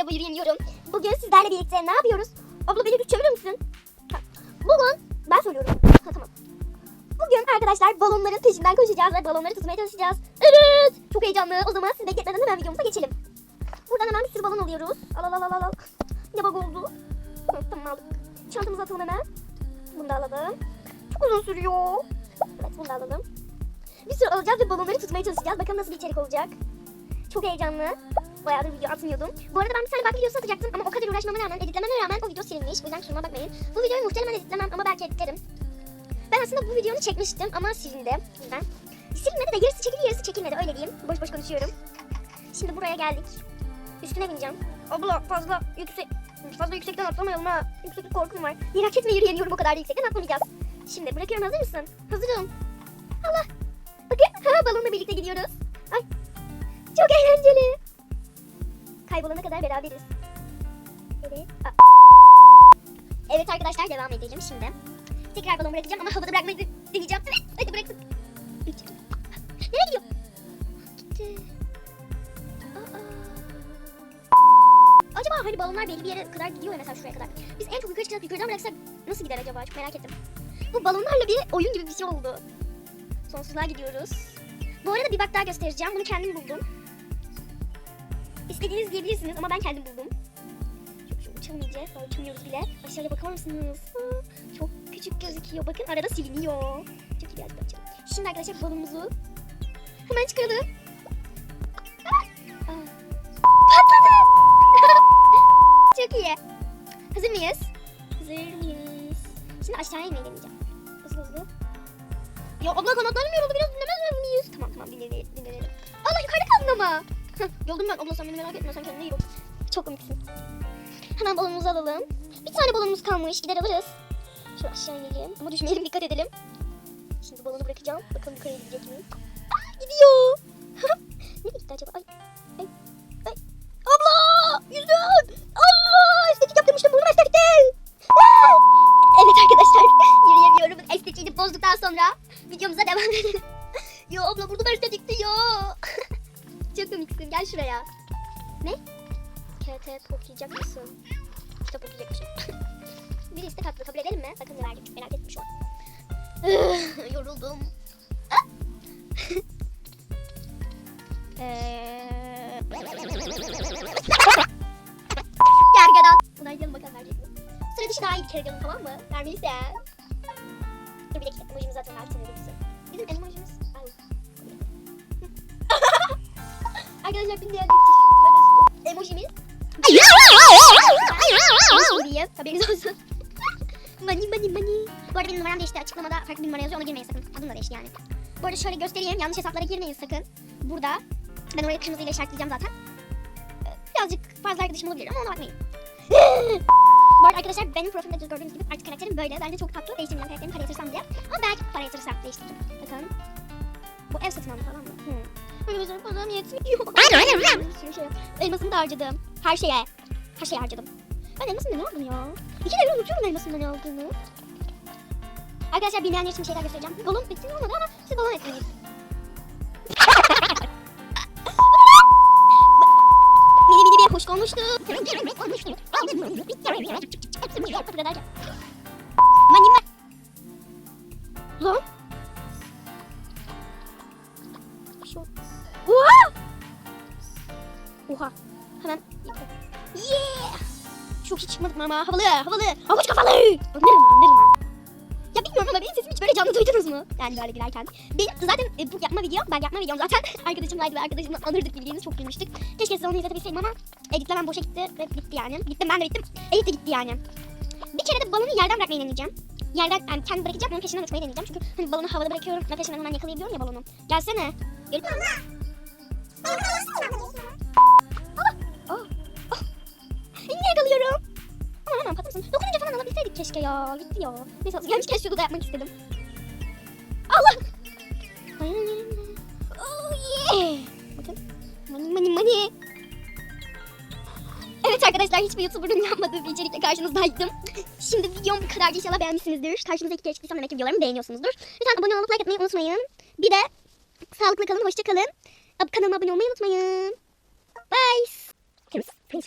araba yürüyemiyorum. Bugün sizlerle birlikte ne yapıyoruz? Abla beni bir çevirir misin? Ha, Bugün ben söylüyorum. Ha, tamam. Bugün arkadaşlar balonların peşinden koşacağız ve balonları tutmaya çalışacağız. Evet. Çok heyecanlı. O zaman siz bekletmeden hemen videomuza geçelim. Buradan hemen bir sürü balon alıyoruz. Al al al al al. Ne bug oldu? Hı, tamam aldık. Çantamıza atalım hemen. Bunu da alalım. Çok uzun sürüyor. Evet bunu da alalım. Bir sürü alacağız ve balonları tutmaya çalışacağız. Bakalım nasıl bir içerik olacak. Çok heyecanlı. Bayağıdır video atmıyordum. Bu arada ben bir tane bak videosu atacaktım ama o kadar uğraşmama rağmen, editlememe rağmen o video silinmiş. O yüzden kusuruma bakmayın. Bu videoyu muhtemelen editlemem ama belki editlerim. Ben aslında bu videonu çekmiştim ama silindi. O yüzden. Silinmedi de yarısı çekildi yarısı çekilmedi öyle diyeyim. Boş boş konuşuyorum. Şimdi buraya geldik. Üstüne bineceğim. Abla fazla yüksek fazla yüksekten atlamayalım ha. Yükseklik korkum var. Merak etme yürüyemiyorum o kadar da yüksekten atlamayacağız. Şimdi bırakıyorum hazır mısın? Hazırım. Allah. Bakın ha, balonla birlikte gidiyoruz. Ay. Çok eğlenceli. Kaybolana kadar beraberiz. Evet. Evet arkadaşlar devam edelim şimdi. Tekrar balon bırakacağım ama havada bırakmayı de- deneyeceğim. Evet. Hadi bıraktım. Nereye gidiyor? Gitti. Acaba hani balonlar belli bir yere kadar gidiyor ya mesela şuraya kadar. Biz en çok yukarı çıkacak yukarıdan bıraksak nasıl gider acaba? Çok merak ettim. Bu balonlarla bir oyun gibi bir şey oldu. Sonsuzluğa gidiyoruz. Bu arada bir bak daha göstereceğim. Bunu kendim buldum. İstediğiniz diyebilirsiniz ama ben kendim buldum. Çok uçalım iyice. Daha uçamıyoruz bile. Aşağıya bakar mısınız? Çok küçük gözüküyor. Bakın arada siliniyor. Çok iyi biraz bakacağım. Şimdi arkadaşlar balonumuzu hemen çıkaralım. Aa. Patladı. çok iyi. Hazır mıyız? Hazır mıyız? Şimdi aşağıya inmeyi deneyeceğim. Hızlı hızlı. Ya abla kanatlarım yoruldu biraz dinlemez miyiz? Tamam tamam dinleyelim. Allah yukarıda kaldın ama. Heh, Yoldum ben abla sen beni merak etme sen kendine iyi bak. Çok komiksin. Hemen balonumuzu alalım. Bir tane balonumuz kalmış gider alırız. Şöyle aşağı inelim ama düşmeyelim dikkat edelim. Şimdi balonu bırakacağım. Bakalım yukarıya gidecek mi? Aa, gidiyor. Nereye gitti acaba? Ay. Ay. Ay. Abla! Yüzüm! Allah! Estetik yaptırmıştım. Burnum estetikti. Evet arkadaşlar. Yürüyemiyorum. Estetiğini bozduktan sonra videomuza devam edelim. ya abla burnum estetikti ya. Komiksin. Gel şuraya. Ne? KT okuyacak mısın? Kitap okuyacakmışım. Bir istek haklı kabul edelim mi? Bakın ne verdik. Merak şu an. Yoruldum. Gergedan. Buna gidelim bakalım verecek mi? Sıra dışı daha iyi diyorum tamam mı? Vermeliyse. Dur bir dakika emojimiz zaten birisi. Bizim emojimiz. Ay. Arkadaşlar bir diğer emojimiz. Emojimiz. Haberiniz olsun. Money money money. Bu arada benim numaram değişti. Açıklamada farklı bir numara yazıyor. Ona girmeyin sakın. Adım da değişti yani. Bu arada şöyle göstereyim. Yanlış hesaplara girmeyin sakın. Burada. Ben orayı kırmızıyla işaretleyeceğim zaten. Ee, Birazcık fazla arkadaşım olabilir ama ona bakmayın. Bu arada arkadaşlar benim profilimde gördüğünüz gibi artık karakterim böyle. Bence çok tatlı. Değiştirmeyeceğim karakterimi para yatırsam diye. Ama belki para yatırsam değiştiririm. Bakın. Bu ev satın alma falan mı? Hı. Bizim param yetmiyor. Bir sürü şey. Elmasını da harcadım. Her şeye. Her şeye harcadım. Ben elmasını ne aldım ya? İki devre unutuyorum elmasını ne aldığını. Arkadaşlar bilmeyenler için bir şeyler göstereceğim. Balon etkinliği olmadı ama siz balon etkinliği. Mini mini bir hoş olmuştu. Mani ma... Lan. Şu... Oha! Oha. Hemen yıkı. Yeah! Çok hiç çıkmadık ama havalı havalı. Havuç kafalı. Anlarım anlarım. Ya bilmiyorum ama benim sesimi hiç böyle canlı duydunuz mu? Yani böyle gülerken. Benim zaten e, bu yapma videom, ben yapma videom zaten arkadaşımlaydı ve arkadaşımla anırdık bildiğiniz çok gülmüştük. Keşke size onu izletebilseydim ama editlemem boşa gitti ve bitti yani. Bittim ben de bittim. Edit de gitti yani. Bir kere de balonu yerden bırakmayı deneyeceğim. Yerden yani kendi bırakacağım onun peşinden uçmayı deneyeceğim. Çünkü hani balonu havada bırakıyorum ve peşinden hemen yakalayabiliyorum ya balonu. Gelsene. Oh! Yine yakalıyorum. Ama hemen patlamasın. Dokununca falan alabilseydik keşke ya. Gitti ya. Neyse gelmişken şu da yapmak istedim. Allah! Oh yeah! Bakın. Money money. Evet arkadaşlar hiçbir YouTuber'ın yapmadığı bir içerikle karşınızdaydım. Şimdi videom bu kadar. İnşallah beğenmişsinizdir. Karşınıza iki kere çıktıysam demek ki videolarımı beğeniyorsunuzdur. Lütfen abone olup like atmayı unutmayın. Bir de Sağlıklı kalın, hoşça kalın. Ab kanalıma abone olmayı unutmayın. Bye. Kırmız, kırmız,